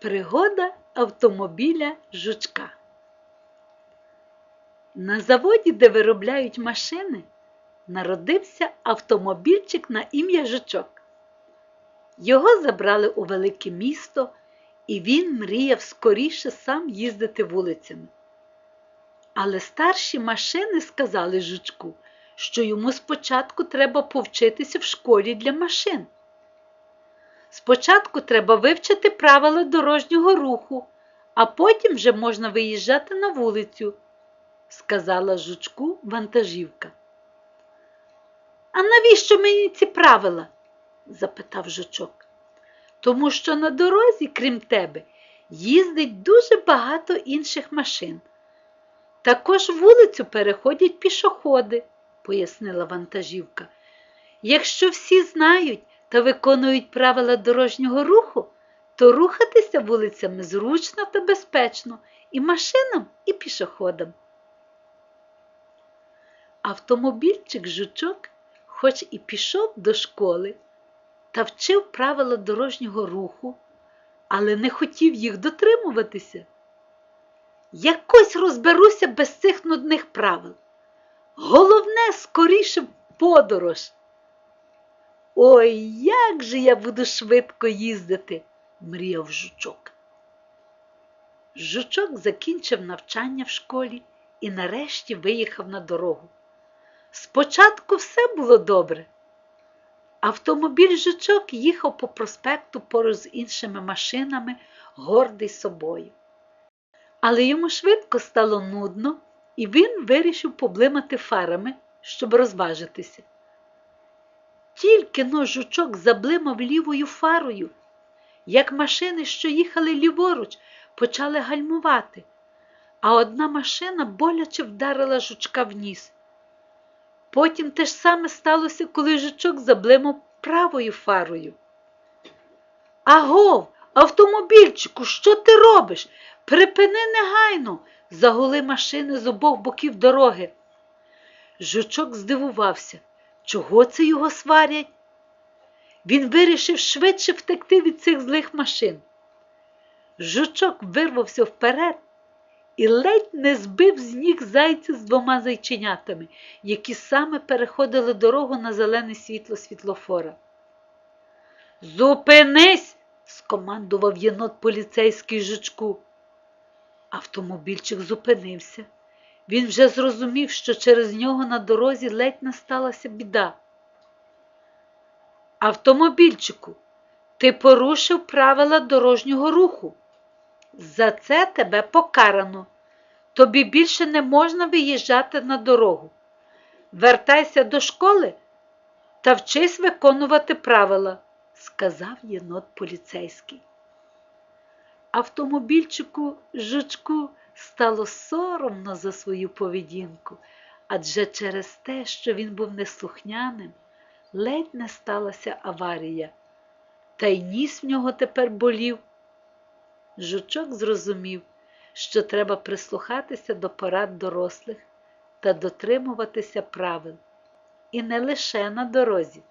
Пригода автомобіля жучка. На заводі, де виробляють машини, народився автомобільчик на ім'я Жучок. Його забрали у велике місто, і він мріяв скоріше сам їздити вулицями. Але старші машини сказали жучку, що йому спочатку треба повчитися в школі для машин. Спочатку треба вивчити правила дорожнього руху, а потім вже можна виїжджати на вулицю, сказала жучку вантажівка. А навіщо мені ці правила? запитав жучок. Тому що на дорозі, крім тебе, їздить дуже багато інших машин. Також вулицю переходять пішоходи, пояснила вантажівка. Якщо всі знають та виконують правила дорожнього руху, то рухатися вулицями зручно та безпечно і машинам, і пішоходам. Автомобільчик жучок, хоч і пішов до школи та вчив правила дорожнього руху, але не хотів їх дотримуватися. Якось розберуся без цих нудних правил. Головне скоріше подорож. Ой, як же я буду швидко їздити, мріяв жучок. Жучок закінчив навчання в школі і нарешті виїхав на дорогу. Спочатку все було добре. Автомобіль жучок їхав по проспекту поруч з іншими машинами, гордий собою. Але йому швидко стало нудно, і він вирішив поблимати фарами, щоб розважитися. Тільки но жучок заблимав лівою фарою, як машини, що їхали ліворуч, почали гальмувати, а одна машина боляче вдарила жучка в ніс. Потім те ж саме сталося, коли жучок заблимав правою фарою. Агов, автомобільчику, що ти робиш? Припини негайно, загули машини з обох боків дороги. Жучок здивувався, чого це його сварять. Він вирішив швидше втекти від цих злих машин. Жучок вирвався вперед і ледь не збив з ніг зайця з двома зайченятами, які саме переходили дорогу на зелене світло світлофора. Зупинись! скомандував єнот поліцейський жучку. Автомобільчик зупинився. Він вже зрозумів, що через нього на дорозі ледь не сталася біда. Автомобільчику, ти порушив правила дорожнього руху. За це тебе покарано. Тобі більше не можна виїжджати на дорогу. Вертайся до школи та вчись виконувати правила, сказав єнот поліцейський. Автомобільчику жучку стало соромно за свою поведінку, адже через те, що він був неслухняним, ледь не сталася аварія, та й ніс в нього тепер болів. Жучок зрозумів, що треба прислухатися до порад дорослих та дотримуватися правил, і не лише на дорозі.